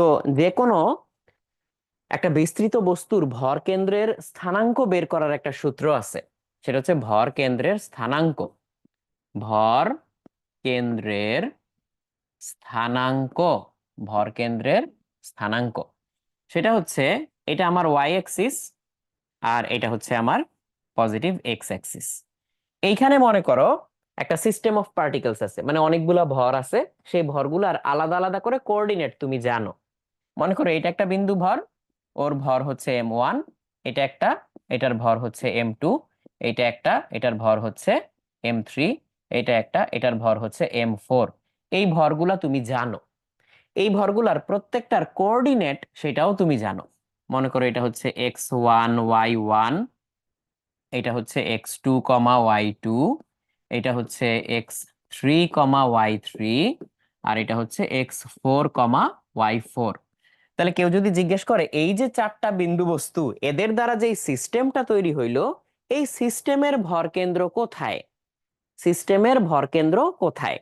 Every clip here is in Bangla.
তো যে কোনো একটা বিস্তৃত বস্তুর ভর কেন্দ্রের স্থানাঙ্ক বের করার একটা সূত্র আছে। সেটা হচ্ছে ভর কেন্দ্রের স্থানাঙ্ক। ভর কেন্দ্রের স্থানাঙ্ক, ভর কেন্দ্রের স্থানাঙ্ক। সেটা হচ্ছে এটা আমার ওয়াই অ্যাক্সিস আর এটা হচ্ছে আমার পজিটিভ এক্স অ্যাক্সিস এইখানে মনে করো একটা সিস্টেম অফ পার্টিকেলস আছে। মানে অনেকগুলা ভর আছে। সেই ভরগুলার আলাদা আলাদা করে কোঅর্ডিনেট তুমি জানো। মনে করো এটা একটা বিন্দু ভর, ওর ভর হচ্ছে এম ওয়ান এটা একটা, এটার ভর হচ্ছে এম টু এটা একটা, এটার ভর হচ্ছে এম থ্রি এটা একটা, এটার ভর হচ্ছে এম ফোর এই ভরগুলা তুমি জানো। এই ভরগুলার প্রত্যেকটার কোঅর্ডিনেট সেটাও তুমি জানো। মনে করো এটা হচ্ছে এক্স ওয়ান ওয়াই ওয়ান এটা হচ্ছে X two comma Y two এটা হচ্ছে X three comma Y three আর এটা হচ্ছে X four comma Y four তাহলে কেউ যদি জিজ্ঞেস করে, এই যে চারটা বিন্দু বস্তু, এদের দ্বারা যে সিস্টেমটা তৈরি হইল, এই সিস্টেমের ভরকেন্দ্র কোথায়? সিস্টেমের ভরকেন্দ্র কোথায়?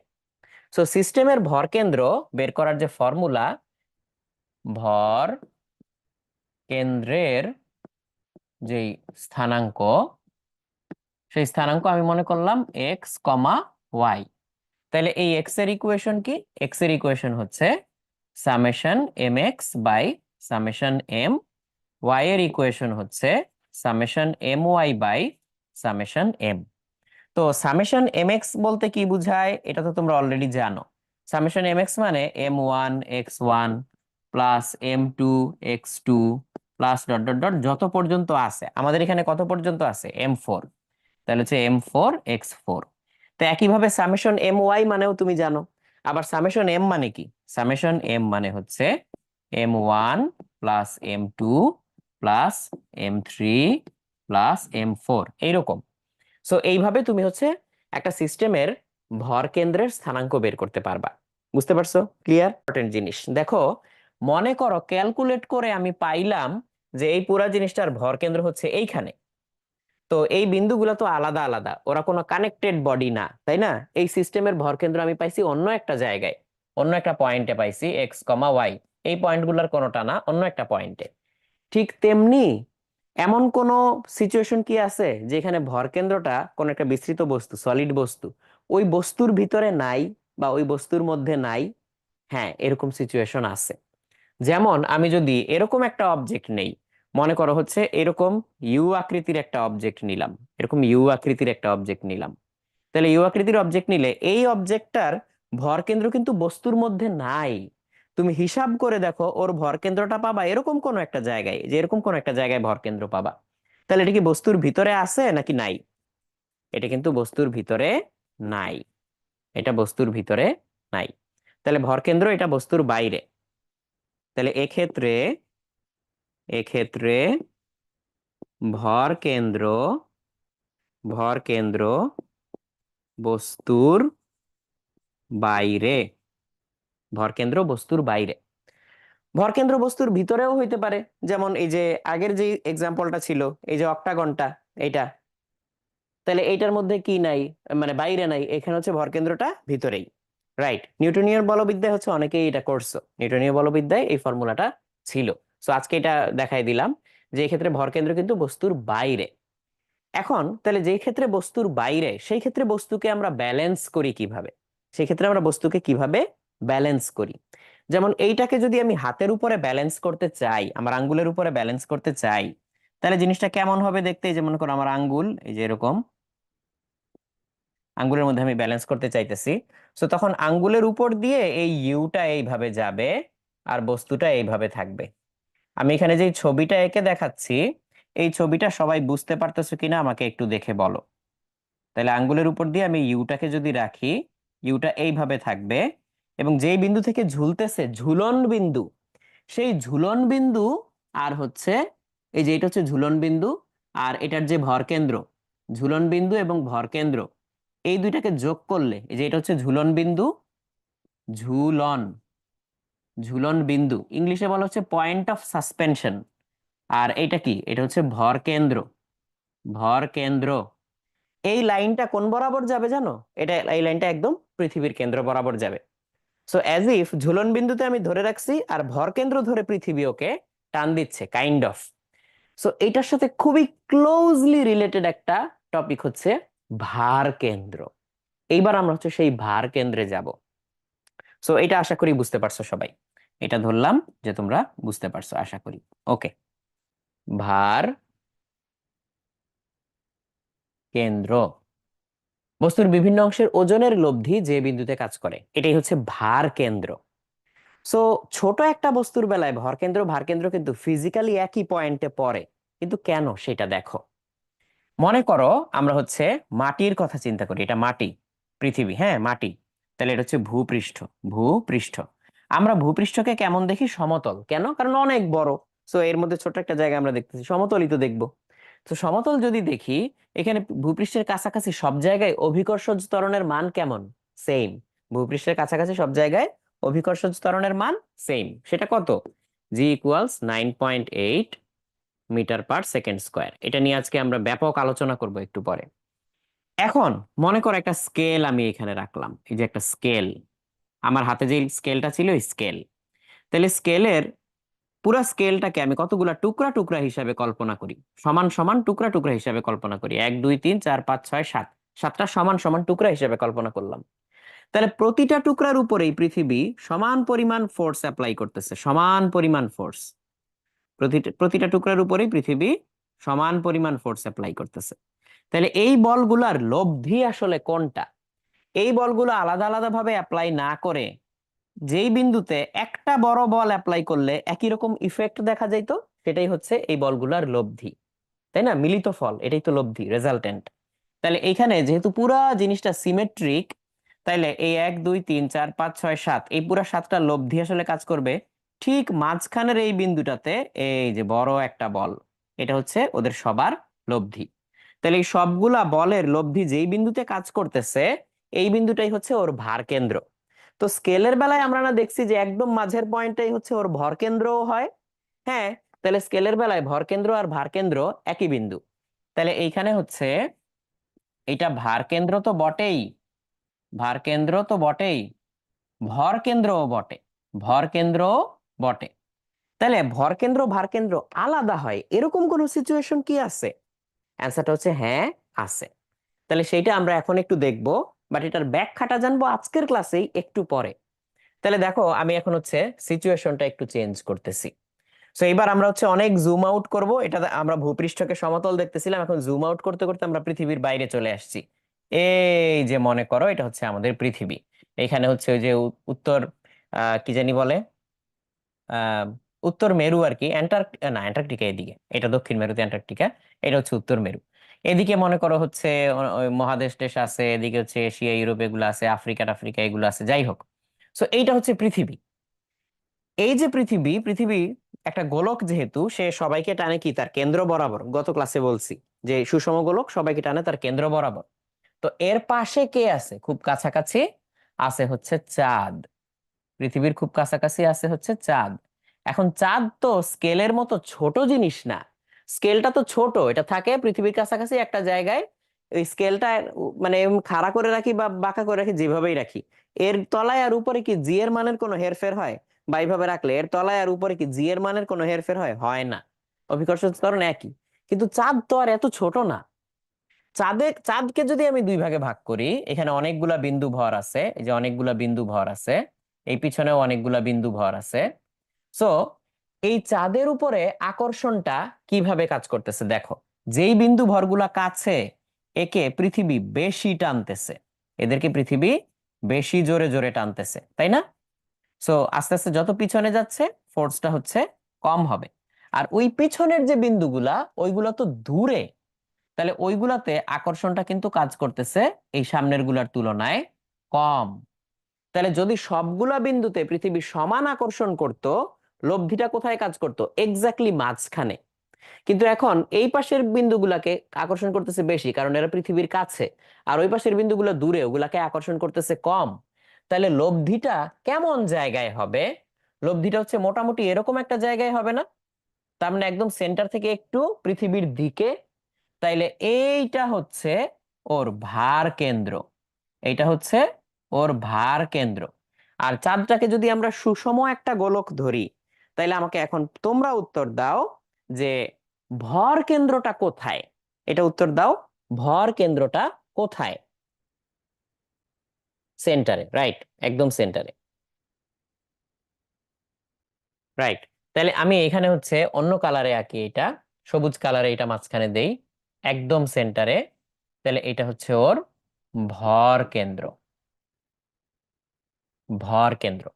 সো সিস্টেমের ভরকেন্দ্র বের করার যে ফর্মুলা, ভর কেন্দ্রের যেই স্থানাঙ্ক, সেই স্থানাঙ্ক আমি মনে করলাম এক্স কমা ওয়াই তাহলে এই এক্সের ইকুয়েশন কি? এক্সের ইকুয়েশন হচ্ছে summation M X by summation M Y এর ইকুয়েশন হচ্ছে summation M Y by summation M. তো সামেশন এম এক্স বলতে কি বোঝায়? এটা তো তোমরা অলরেডি জানো। সামেশন এম এক্স মানে M one, X one plus M two, X two plus dot dot dot যত পর্যন্ত আছে। আমাদের এখানে কত পর্যন্ত আছে? M four. তাহলে হচ্ছে এম ফোর, এক্স ফোর। তো একইভাবে সামেশন এম ওয়াই মানেও তুমি জানো। আবার সামেশন এম মানে কি? সামেশন এম মানে হচ্ছে M one plus M two plus M three plus M four এইরকম। সো এইভাবে তুমি হচ্ছে একটা সিস্টেমের ভর কেন্দ্রের স্থানাঙ্ক বের করতে পারবা। বুঝতে পারছ? ক্লিয়ার ইম্পর্টেন্ট জিনিস। দেখো, মনে করো ক্যালকুলেট করে আমি পাইলাম যে এই পুরা জিনিসটার ভর কেন্দ্র হচ্ছে এইখানে। তো এই বিন্দুগুলো তো আলাদা আলাদা, ওরা কোনো কানেক্টেড বডি না, তাই না? এই সিস্টেমের ভর কেন্দ্র আমি পাইছি অন্য একটা জায়গায়, অন্য একটা পয়েন্টে পাইছি এক্স কমা ওয়াই এই পয়েন্টগুলোর কোনোটা না, অন্য একটা পয়েন্টে ঠিক তেমনি এমন কোন সিচুয়েশন কি আছে যেখানে ভর কেন্দ্রটা কোন একটা বিস্তৃত বস্তু সলিড বস্তু, ওই বস্তুর ভিতরে নাই বা ওই বস্তুর মধ্যে নাই? হ্যাঁ এরকম সিচুয়েশন আছে। যেমন আমি যদি এরকম একটা অবজেক্ট নেই মনে করো হচ্ছে এরকম ইউ আকৃতির একটা অবজেক্ট নিলাম। এরকম ইউ আকৃতির একটা অবজেক্ট নিলাম। তাহলে ইউ আকৃতির অবজেক্ট নিলে এই অবজেক্টটার ভর কেন্দ্র কিন্তু বস্তুর মধ্যে নাই। তুমি হিসাব করে দেখো ওর ভর কেন্দ্রটা পাবা এরকম কোন একটা জায়গায়, যে এরকম কোন একটা জায়গায় ভর কেন্দ্র পাবা। তাহলে এটা কি বস্তুর ভিতরে আছে নাকি নাই? এটা কিন্তু বস্তুর ভিতরে নাই। এটা বস্তুর ভিতরে নাই। তাহলে ভর কেন্দ্র এটা বস্তুর বাইরে। তাহলে এক্ষেত্রে এক্ষেত্রে ভর কেন্দ্র ভর কেন্দ্র বস্তুর বাইরে, ভর কেন্দ্র বস্তুর বাইরে। ভর কেন্দ্র বস্তুর ভিতরেও হইতে পারে, যেমন এই যে আগের যে এক্সাম্পলটা ছিল, এই যে অক্টাগনটা এইটা। তাহলে এইটার মধ্যে কি নাই মানে বাইরে নাই, এখানে হচ্ছে ভর কেন্দ্রটা ভিতরেই রাইট নিউটনীয় বলবিদ্যায় হচ্ছে অনেকেই এটা করছ নিউটনীয় বলবিদ্যায় এই ফর্মুলাটা ছিল। সো আজকে এটা দেখাই দিলাম। যে ক্ষেত্রে ভর কেন্দ্র কিন্তু বস্তুর বাইরে। এখন তাহলে যেই ক্ষেত্রে বস্তুর বাইরে, সেই ক্ষেত্রে বস্তুকে আমরা ব্যালেন্স করি কীভাবে? সেই ক্ষেত্রে আমরা বস্তুকে কীভাবে ব্যালেন্স করি? যেমন এইটাকে যদি আমি হাতের উপরে ব্যালেন্স করতে চাই, আমার আঙ্গুলের উপরে ব্যালেন্স করতে চাই, তাহলে জিনিসটা কেমন হবে দেখতে? এই যে মনে করো আমার আঙ্গুল, এই যে এরকম। আঙ্গুলের মধ্যে আমি ব্যালেন্স করতে চাইতেছি। সো তখন আঙ্গুলের উপর দিয়ে এই ইউটা এইভাবে যাবে আর বস্তুটা এইভাবে থাকবে। আমি এখানে যে ছবিটা এঁকে দেখাচ্ছি, এই ছবিটা সবাই বুঝতে পারতেছো কিনা আমাকে একটু দেখে বলো। তাহলে আঙ্গুলের উপর দিয়ে আমি ইউটাকে যদি রাখি, ইউটা এইভাবে থাকবে এবং যেই বিন্দু থেকে ঝুলতেছে, ঝুলন বিন্দু, সেই ঝুলন বিন্দু আর হচ্ছে এই যে এটা হচ্ছে ঝুলন বিন্দু আর এটার যে ভর কেন্দ্র, ঝুলন বিন্দু এবং ভর কেন্দ্র, এই দুইটাকে যোগ করলে, এই যে এটা হচ্ছে ঝুলন বিন্দু, ঝুলন ঝুলন বিন্দু। ইংলিশে বলা হচ্ছে পয়েন্ট অফ সাসপেনশন আর এটা কি? এটা হচ্ছে ভর কেন্দ্র। ভর কেন্দ্র। এই লাইনটা কোন বরাবর যাবে জানো? এটা, এই লাইনটা একদম পৃথিবীর কেন্দ্র বরাবর যাবে। সো অ্যাজ ইফ ঝুলন বিন্দুতে আমি ধরে রাখছি আর ভর কেন্দ্র ধরে পৃথিবী ওকে টান দিচ্ছে কাইন্ড অফ সো এটার সাথে খুবই ক্লোজলি রিলেটেড একটা টপিক হচ্ছে ভার কেন্দ্র। এইবার আমরা হচ্ছে সেই ভার কেন্দ্রে যাব। সো এটা আশা করি বুঝতে পারছ সবাই। এটা ধরলাম যে তোমরা বুঝতে পারছ, আশা করি। ওকে। ভার কেন্দ্র। বস্তুর বিভিন্ন অংশের ওজনের লব্ধি যে বিন্দুতে কাজ করে, এটাই হচ্ছে ভার কেন্দ্র। সো ছোট একটা বস্তুর বেলায় ভর কেন্দ্র, ভার কেন্দ্র কিন্তু ফিজিক্যালি একই পয়েন্টে পড়ে, কিন্তু কেন সেটা দেখো? মনে করো আমরা হচ্ছে মাটির কথা চিন্তা করি, এটা মাটি, পৃথিবী হ্যাঁ মাটি। তাহলে এটা হচ্ছে ভূপৃষ্ঠ ভূপৃষ্ঠ। আমরা ভূপৃষ্ঠকে কেমন দেখি? সমতল। কেন? কারণ অনেক বড়। সো এর মধ্যে ছোট একটা জায়গা আমরা দেখতেছি। সমতলই তো দেখব। তো সমতল যদি দেখি, এখানে ভূপৃষ্ঠের কাছাকাছি সব জায়গায় অভিকর্ষজ ত্বরণের মান কেমন? সেম ভূপৃষ্ঠের কাছাকাছি সব জায়গায় অভিকর্ষজ ত্বরণের মান সেম সেটা কত? G equals nine point eight metre per second square এটা নিয়ে আজকে আমরা ব্যাপক আলোচনা করব একটু পরে। এখন মনে করো একটা স্কেল আমি এখানে রাখলাম। এই যে একটা স্কেল আমার হাতে যে স্কেলটা ছিল স্কেল। তাহলে স্কেলের পুরো স্কেলটাকে আমি কতগুলা টুকরা টুকরা হিসাবে কল্পনা করি? সমান সমান টুকরা টুকরা হিসাবে কল্পনা করি। এক, দুই, তিন, চার, পাঁচ, ছয়, সাত। সাতটা সমান সমান টুকরা হিসাবে কল্পনা করলাম। তাহলে প্রতিটা টুকরার উপরেই পৃথিবী সমান পরিমাণ ফোর্স অ্যাপ্লাই করতেছে, সমান পরিমাণ ফোর্স প্রতিটা প্রতিটা টুকরার উপরেই পৃথিবী সমান পরিমাণ ফোর্স অ্যাপ্লাই করতেছে। তাহলে এই বলগুলার লব্ধি আসলে কোনটা? এই বলগুলো আলাদা আলাদা ভাবে অ্যাপ্লাই না করে যেই বিন্দুতে একটা বড় বল অ্যাপ্লাই করলে একই রকম ইফেক্ট দেখা যাইতো, সেটাই হচ্ছে এই বলগুলার লব্ধি। তাই না? মিলিত ফল, এটাই তো লব্ধি রেজাল্টেন্ট তাহলে এইখানে যেহেতু পুরা জিনিসটা সিমেট্রিক তাইলে এই এক, দুই, তিন, চার, পাঁচ, ছয়, সাত, এই পুরা সাতটা লব্ধি আসলে কাজ করবে ঠিক মাঝখানের এই বিন্দুটাতে এই যে বড় একটা বল, এটা হচ্ছে ওদের সবার লব্ধি। তাহলে এই সবগুলা বলের লব্ধি যেই বিন্দুতে কাজ করতেছে এই বিন্দুটাই হচ্ছে ওর ভার কেন্দ্র। তো স্কেলের বেলায় আমরা না দেখছি যে একদম মাঝের পয়েন্টটাই হচ্ছে ওর ভর কেন্দ্রও হয়। হ্যাঁ তাহলে স্কেলের বেলায় ভর কেন্দ্র আর ভার কেন্দ্র একই বিন্দু। তাহলে এইখানে হচ্ছে এটা ভার কেন্দ্র তো বটেই, ভার কেন্দ্র তো বটেই, ভর কেন্দ্রও বটে, ভর কেন্দ্রও বটে। তাহলে ভর কেন্দ্র, ভার কেন্দ্র আলাদা হয়, এরকম কোন সিচুয়েশন কি আছে? অ্যান্সারটা হচ্ছে হ্যাঁ আছে। তাহলে সেইটা আমরা এখন একটু দেখব। বাট এটার ব্যাখ্যাটা জানব আজকের ক্লাসেই একটু পরে। তাহলে দেখো, আমি এখন হচ্ছে সিচুয়েশনটা একটু চেঞ্জ করতেছি। সো এবার আমরা হচ্ছে অনেক জুম আউট করব। এটা আমরা ভূপৃষ্ঠকে সমতল দেখতেছিলাম। এখন জুম আউট করতে করতে আমরা পৃথিবীর বাইরে চলে আসছি। এই যে মনে করো, এটা হচ্ছে আমাদের পৃথিবী। এখানে হচ্ছে ওই যে উত্তর কি জানি বলে? উত্তর মেরু আর কি। অ্যান্টার্ক না অ্যান্টার্কটিকা এদিকে। এটা দক্ষিণ মেরুতে অ্যান্টার্কটিকা এটা হচ্ছে উত্তর মেরু। এদিকে মনে করো হচ্ছে মহাদেশ দেশ আছে, এদিকে হচ্ছে এশিয়া, ইউরোপ এগুলো আছে, আফ্রিকা আফ্রিকা এগুলো আছে, যাই হোক। সো এইটা হচ্ছে পৃথিবী। এই যে পৃথিবী পৃথিবী একটা গোলক যেহেতু, সে সবাইকে টানে কি? তার কেন্দ্র বরাবর। গত ক্লাসে বলছি যে সুষম গোলক সবাইকে টানে তার কেন্দ্র বরাবর। তো এর পাশে কে আছে? খুব কাছাকাছি আছে হচ্ছে চাঁদ। পৃথিবীর খুব কাছাকাছি আছে হচ্ছে চাঁদ। এখন চাঁদ তো স্কেলের মতো ছোট জিনিস না। স্কেলটা তো ছোট, এটা থাকে পৃথিবীর কাছাকাছি একটা জায়গায় স্কেলটা মানে খাড়া করে রাখি বা বাঁকা করে রাখি, যেভাবেই রাখি। এর তলায় আর উপরে কি জি এর মানের কোনো হেরফের হয়? বা এইভাবে রাখলে এর তলায় আর উপরে কি জি এর মানের কোনো হেরফের হয়? হয় না। অভিকর্ষ ত্বরণ একই। কিন্তু চাঁদ তো আর এত ছোট না। চাঁদে, চাঁদকে যদি আমি দুই ভাগে ভাগ করি, এখানে অনেকগুলা বিন্দু ভর আছে, এই যে অনেকগুলা বিন্দু ভর আছে, এই পিছনেও অনেকগুলা বিন্দু ভর আছে। সো এই চাঁদের উপরে আকর্ষণটা কীভাবে কাজ করতেছে দেখো, যেই বিন্দু ভরগুলা কাছে, একে পৃথিবী বেশি টানতেছে। এদেরকে পৃথিবী বেশি জোরে জোরে টানতেছে, তাই না? সো আস্তে আস্তে যত পিছনে যাচ্ছে ফোর্সটা হচ্ছে কম হবে। আর ওই পিছনের যে বিন্দুগুলা, ওইগুলো তো দূরে, তাহলে ওইগুলাতে আকর্ষণটা কিন্তু কাজ করতেছে এই সামনেরগুলার তুলনায় কম। তাহলে যদি সবগুলা বিন্দুতে পৃথিবী সমান আকর্ষণ করত লব্ধিটা কোথায় কাজ করতো? এক্স্যাক্টলি মাঝখানে। কিন্তু এখন এই পাশের বিন্দুগুলাকে আকর্ষণ করতেছে বেশি, কারণ এরা পৃথিবীর কাছে। আর ওই পাশের বিন্দুগুলো দূরে, ওগুলাকে আকর্ষণ করতেছে কম। তাহলে লব্ধিটা কেমন জায়গায় হবে? লব্ধিটা হচ্ছে মোটামুটি এরকম একটা জায়গায় হবে না? তার মানে একদম সেন্টার থেকে একটু পৃথিবীর দিকে। তাইলে এইটা হচ্ছে ওর ভার কেন্দ্র। এইটা হচ্ছে ওর ভার কেন্দ্র। আর চাঁদটাকে যদি আমরা সুষম একটা গোলক ধরি তাহলে আমাকে এখন তোমরা উত্তর দাও যে ভর কেন্দ্রটা কোথায়? এটা উত্তর দাও, ভর কেন্দ্রটা কোথায়? সেন্টারে রাইট একদম সেন্টারে রাইট তাহলে আমি এখানে হচ্ছে অন্য কালারে আঁকি এটা, সবুজ কালারে এটা মাঝখানে দেই, একদম সেন্টারে তাহলে এটা হচ্ছে ওর ভর কেন্দ্র। ভর কেন্দ্র।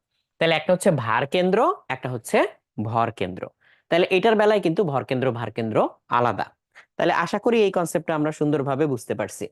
তাহলে একটা হচ্ছে ভার কেন্দ্র, একটা হচ্ছে ভর কেন্দ্র। তাহলে এটার বেলায় কিন্তু ভর কেন্দ্র, ভার কেন্দ্র আলাদা। তাহলে আশা করি এই কনসেপ্টটা আমরা সুন্দরভাবে বুঝতে পারছি।